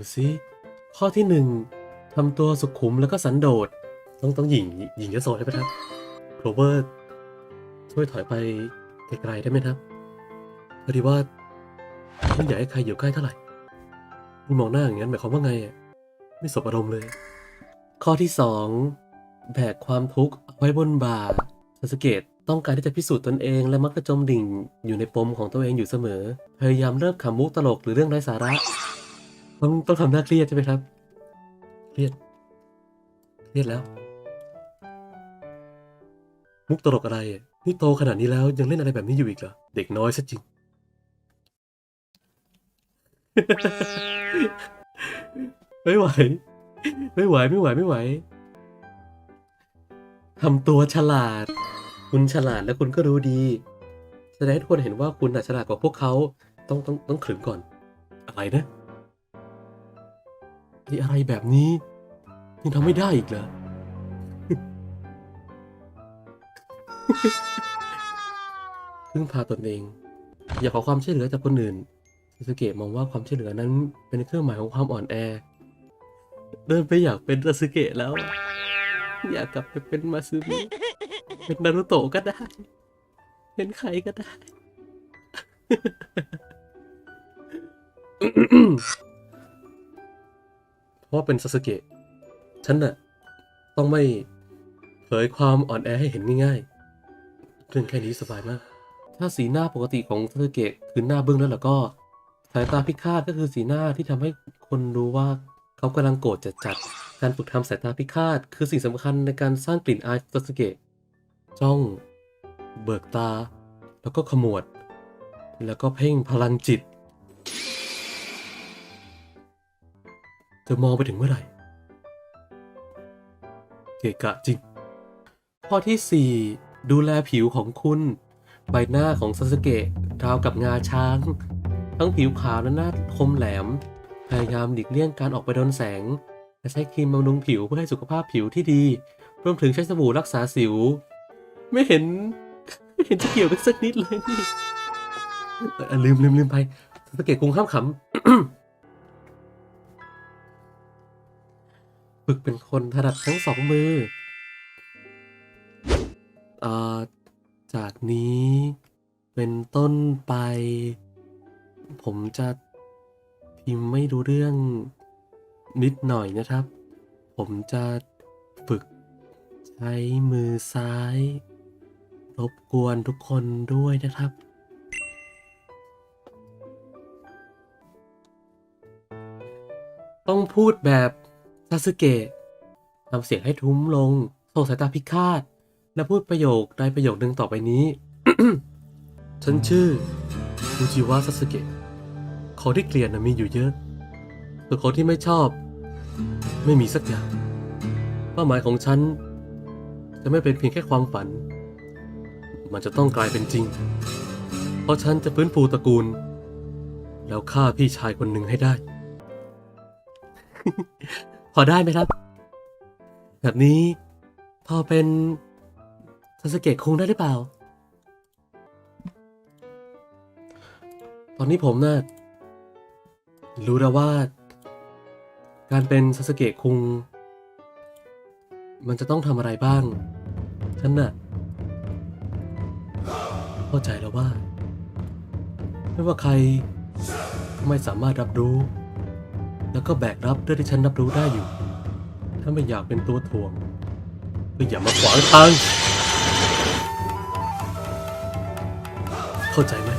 ดูสิข้อที่หนึ่งทำตัวสุขุมแล้วก็สันโดษต้องต้องหญิงหญิงจะโสดใช่ไหมครับโคลเวอร์ช่วยถอยไปไกลๆได้ไหมครับพอดีว่าไม่อยากให้ใครอยู่ใกล้เท่าไหร่คุณมองหน้าอย่างนั้นหมายความว่าไงอะไม่สบอารมณ์เลย ข้อที่สองแบกความทุกข์เอาไว้บนบ่าซาสเกตต้องการที่จะพิสูจน์ตนเอง และมักจะจมดิ่งอยู่ในปมของตัวเองอยู่เสมอ พยายามเลิกขำมุกตลกหรือเรื่องไร้สาระ ต้องต้องทำหน้าเครียดใช่ไหมครับ เครียด เครียดแล้ว มุกตลกอะไร นี่โตขนาดนี้แล้วยังเล่นอะไรแบบนี้อยู่อีกเหรอ เด็กน้อยซะจริง ไม่ไหว ไม่ไหว ไม่ไหว ไม่ไหว ทำตัวฉลาด คุณฉลาดแล้วคุณก็รู้ดี แสดงให้ทุกคนเห็นว่าคุณน่ะฉลาดกว่าพวกเขา ต้องต้องต้องขรึมก่อน อะไรนะ ไอ้อะไรแบบนี้ยังทำไม่ได้อีกเหรอ พึ่งพาตนเอง อย่าขอความช่วยเหลือจากคนอื่นซาสึเกะมองว่าความช่วยเหลือนั้นเป็นเครื่องหมายของความอ่อนแอ เดินไปอยากเป็นซาสึเกะแล้ว อยากกลับไปเป็นมาซึมิเป็นนารุโตะก็ได้ เป็นใครก็ได้เพราะ ว่าเป็นซาสึเกะฉันน่ะต้องไม่เผยความอ่อนแอให้เห็นง่ายๆเรื่องแค่นี้สบายมาก ถ้าสีหน้าปกติของซาสึเกะคือหน้าบึ้งแล้วล่ะก็ สายตาพิฆาตก็คือสีหน้าที่ทำให้คนรู้ว่าเขากำลังโกรธจัดจัดๆการฝึกทำสายตาพิฆาต คือสิ่งสำคัญในการสร้างกลิ่นอายซาสึเกะจ้อง เบิกตา แล้วก็ขมวด แล้วก็เพ่งพลังจิต จะมองไปถึงเมื่อไหร่ เกะกะจริง ข้อที่ 4 ดูแลผิวของคุณ ใบหน้าของซาสึเกะราวกับงาช้าง ทั้งผิวขาวและหน้าคมแหลม พยายามหลีกเลี่ยงการออกไปโดนแสง และใช้ครีมบำรุงผิวเพื่อให้สุขภาพผิวที่ดี รวมถึงใช้สบู่รักษาสิว ไม่เห็น ไม่เห็นจะเกี่ยวกันสักนิดเลยนี่ลืมลืมลืมไปซาสึเกะคงห้ามขำ ฝึกเป็นคนถนัดทั้งสองมือเอ่อจากนี้เป็นต้นไป ผมจะพิมพ์ไม่รู้เรื่องนิดหน่อยนะครับ ผมจะฝึกใช้มือซ้าย รบกวนทุกคนด้วยนะครับ ต้องพูดแบบ ซาสึเกะทำเสียงให้ทุ้มลงส่งสายตาพิฆาต และพูดประโยคใดประโยคหนึ่งต่อไปนี้ ฉันชื่อฟูจิวะซาสึเกะของที่เกลียดนะมีอยู่เยอะแต่ของที่ไม่ชอบ ไม่มีสักอย่าง เป้าหมายของฉัน จะไม่เป็นเพียงแค่ความฝัน มันจะต้องกลายเป็นจริง เพราะฉันจะฟื้นฟูตระกูล แล้วฆ่าพี่ชายคนหนึ่งให้ได้ พอได้ไหมครับ แบบนี้ พอเป็นซาสเกะคงได้หรือเปล่า ตอนนี้ผมน่ะรู้แล้วว่า การเป็นซาสเกะคุงมันจะต้องทำอะไรบ้าง ฉันน่ะเข้าใจแล้วว่า ไม่ว่าใครไม่สามารถรับรู้ แล้วก็แบกรับเรื่องที่ฉันรับรู้ได้อยู่ ถ้าไม่อยากเป็นตัวถ่วง ก็อย่ามาขวางทาง เข้าใจไหม